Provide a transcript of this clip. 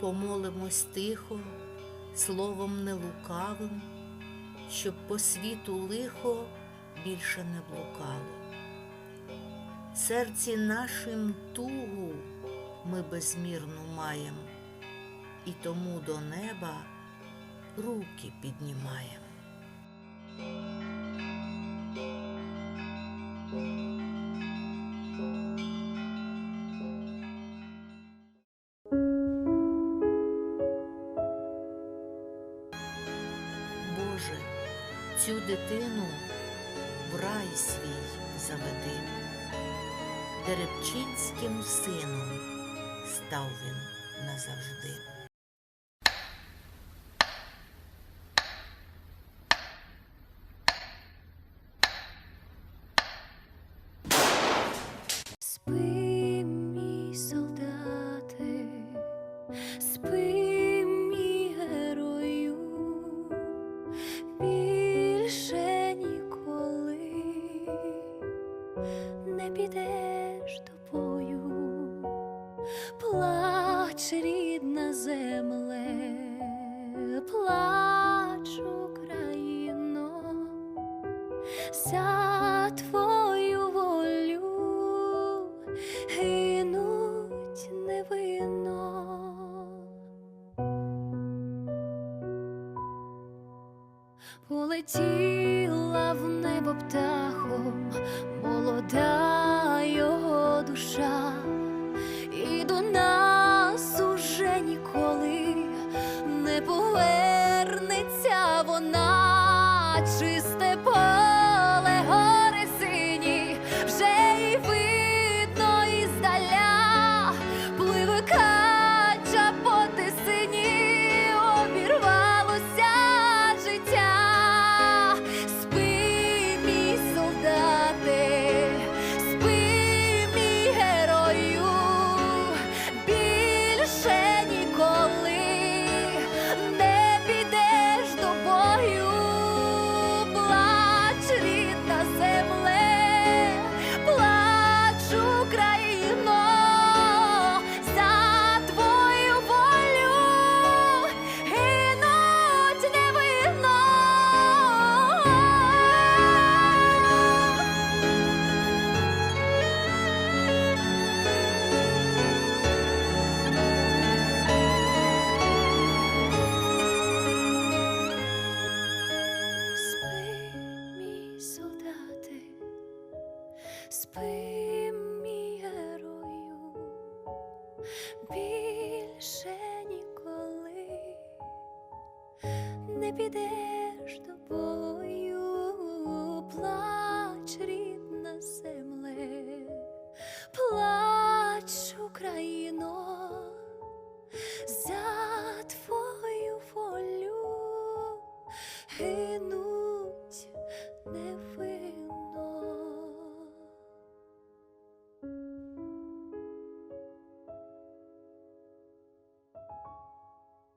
помолимось тихо, словом нелукавим, щоб по світу лихо більше не блукало. Серці нашим тугу ми безмірну маєм, і тому до неба руки піднімаєм. Цю дитину в рай свій заведи. Деребчинським сином став він назавжди. Спи, мій солдате, спи, мій герою, не підеш до бою, плач, рідна земле, плач, Україно, за твою волю гинуть невинно. Полетіла в небо птахом спи, мій герою, більше ніколи не підеш до бою, плач рідна земле, плач Україно, за твою волю.